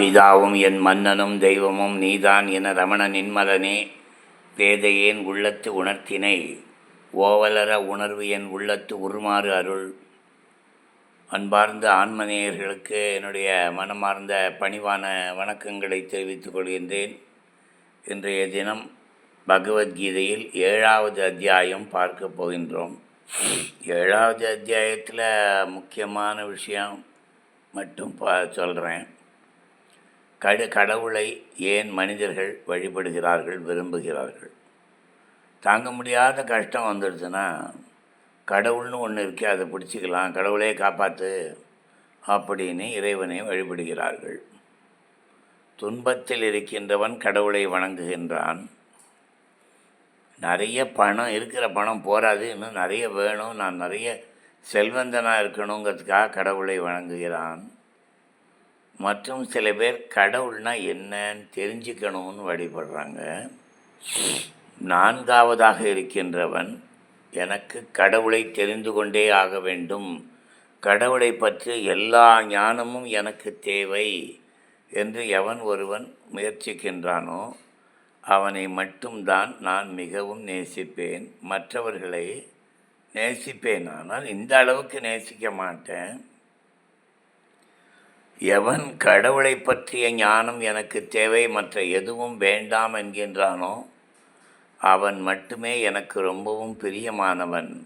பிதாவும் என் மன்னனும் தெய்வமும் நீதான் என ரமண நின்மலனே வேதையேன் உள்ளத்து உணர்த்தினை? ஓவலர உணர்வு என் உள்ளத்து உருமாறு அருள். அன்பார்ந்த ஆன்மநேயர்களுக்கு என்னுடைய மனமார்ந்த பணிவான வணக்கங்களை தெரிவித்துக் கொள்கின்றேன். இன்றைய தினம் பகவத்கீதையில் ஏழாவது அத்தியாயம் பார்க்க போகின்றோம். ஏழாவது அத்தியாயத்தில் முக்கியமான விஷயம் மட்டும் பா சொல்கிறேன் கடு கடவுளை ஏன் மனிதர்கள் வழிபடுகிறார்கள் விரும்புகிறார்கள்? தாங்க முடியாத கஷ்டம் வந்துடுச்சுன்னா கடவுள்னு ஒன்று இருக்கே அதை பிடிச்சிக்கலாம் கடவுளே காப்பாற்று அப்படின்னு இறைவனை வழிபடுகிறார்கள். துன்பத்தில் இருக்கின்றவன் கடவுளை வணங்குகின்றான். நிறைய பணம் இருக்கிற பணம் போராது இன்னும் நிறைய வேணும் நான் நிறைய செல்வந்தனாக இருக்கணுங்கிறதுக்காக கடவுளை வணங்குகிறான். மற்றும் சில பேர் கடவுள்னா என்னன்னு தெரிஞ்சுக்கணும்னு வழிபடுறாங்க. நான்காவதாக இருக்கின்றவன் எனக்கு கடவுளை தெரிந்து கொண்டே ஆக வேண்டும். கடவுளை பற்றி எல்லா ஞானமும் எனக்கு தேவை என்று எவன் ஒருவன் முயற்சிக்கின்றானோ அவனை மட்டும்தான் நான் மிகவும் நேசிப்பேன். மற்றவர்களை நேசிப்பேன். ஆனால் இந்த அளவுக்கு நேசிக்க மாட்டேன். எவன் கடவுளை பற்றிய ஞானம் எனக்கு தேவை மற்ற எதுவும் வேண்டாம் என்கின்றானோ அவன் மட்டுமே எனக்கு ரொம்பவும் பிரியமானவன்.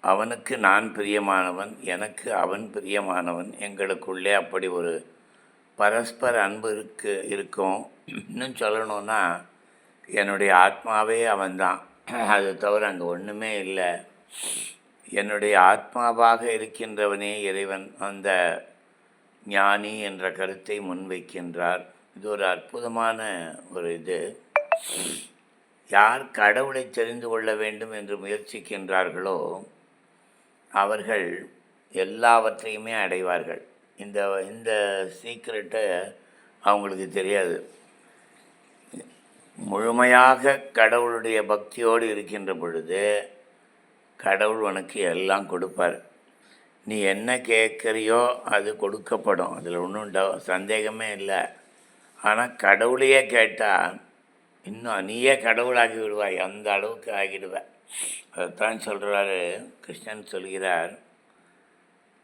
அவனுக்கு நான் பிரியமானவன் எனக்கு அவன் பிரியமானவன். எங்களுக்குள்ளே அப்படி ஒரு பரஸ்பர அன்பு இருக்கு இருக்கும். இன்னும் சொல்லணும்னா என்னுடைய ஆத்மாவே அவன்தான். அது தவிர அங்கே ஒன்றுமே இல்லை. என்னுடைய ஆத்மாவாக இருக்கின்றவனே இறைவன். அந்த ஞானி என்ற கருத்தை முன்வைக்கின்றார். இது ஒரு அற்புதமான ஒரு இது. யார் கடவுளை தெரிந்து கொள்ள வேண்டும் என்று முயற்சிக்கின்றார்களோ அவர்கள் எல்லாவற்றையுமே அடைவார்கள். இந்த இந்த சீக்ரெட்டை அவங்களுக்கு தெரியாது. முழுமையாக கடவுளுடைய பக்தியோடு இருக்கின்ற பொழுது கடவுள் உனக்கு எல்லாம் கொடுப்பார். நீ என்ன கேட்குறியோ அது கொடுக்கப்படும். அதில் ஒன்றும் டவு சந்தேகமே இல்லை. ஆனால் கடவுளையே கேட்டால் இன்னும் நீயே கடவுளாகி விடுவாய். அந்த அளவுக்கு ஆகிடுவேன் அதைத்தான் சொல்கிறாரு கிருஷ்ணன் சொல்கிறார்.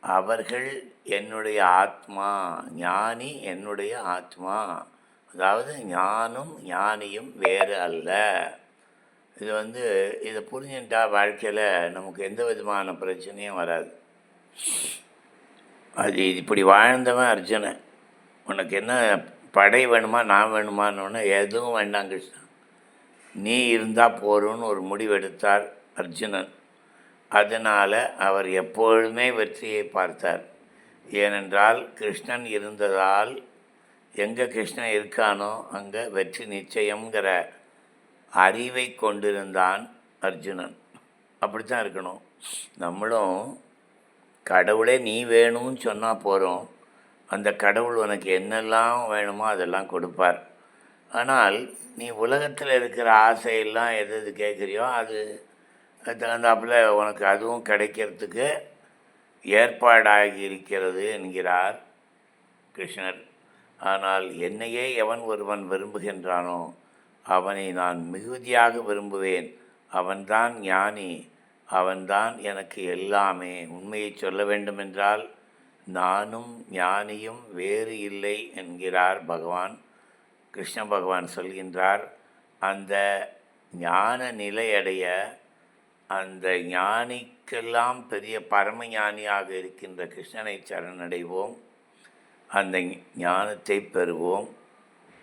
அவர்கள் என்னுடைய ஆத்மா ஞானி என்னுடைய ஆத்மா. அதாவது ஞானும் ஞானியும் வேறு அல்ல. இது வந்து இதை புரிஞ்சுட்டா வாழ்க்கையில் நமக்கு எந்த விதமான பிரச்சனையும் வராது. அது இப்படி வாழ்ந்தவன் அர்ஜுனன். உனக்கு என்ன படை வேணுமா நான் வேணுமான்னு எதுவும் வேண்டாம் கிருஷ்ணா. நீ இருந்தால் போரும்னு ஒரு முடிவெடுத்தார் அர்ஜுனன். அதனால் அவர் எப்பொழுதுமே வெற்றியை பார்த்தார். ஏனென்றால் கிருஷ்ணன் இருந்ததால் எங்கே கிருஷ்ணன் இருக்கானோ அங்கே வெற்றி நிச்சயங்கிற அறிவை கொண்டிருந்தான் அர்ஜுனன். அப்படித்தான் இருக்கணும். நம்மளும் கடவுளே நீ வேணும்னு சொன்னால் போகிறோம் அந்த கடவுள் உனக்கு என்னெல்லாம் வேணுமோ அதெல்லாம் கொடுப்பார். ஆனால் நீ உலகத்தில் இருக்கிற ஆசையெல்லாம் எது எது கேட்குறியோ அது தகுந்தாப்பில் தகுந்தாப்புல உனக்கு அதுவும் கிடைக்கிறதுக்கு ஏற்பாடாகி இருக்கிறது என்கிறார் கிருஷ்ணர். ஆனால் என்னையே எவன் ஒருவன் விரும்புகின்றானோ அவனை நான் மிகுதியாக விரும்புவேன். அவன்தான் ஞானி. அவன்தான் எனக்கு எல்லாமே. உண்மையை சொல்ல வேண்டுமென்றால் நானும் ஞானியும் வேறு இல்லை என்கிறார் பகவான். கிருஷ்ண பகவான் சொல்கின்றார் அந்த ஞான நிலையடைய அந்த ஞானிக்கெல்லாம் பெரிய பரம ஞானியாக இருக்கின்ற கிருஷ்ணனை சரணடைவோம். அந்த ஞானத்தை பெறுவோம்.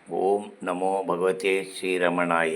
ஓம் நமோ பகவதே ஸ்ரீரமணாய.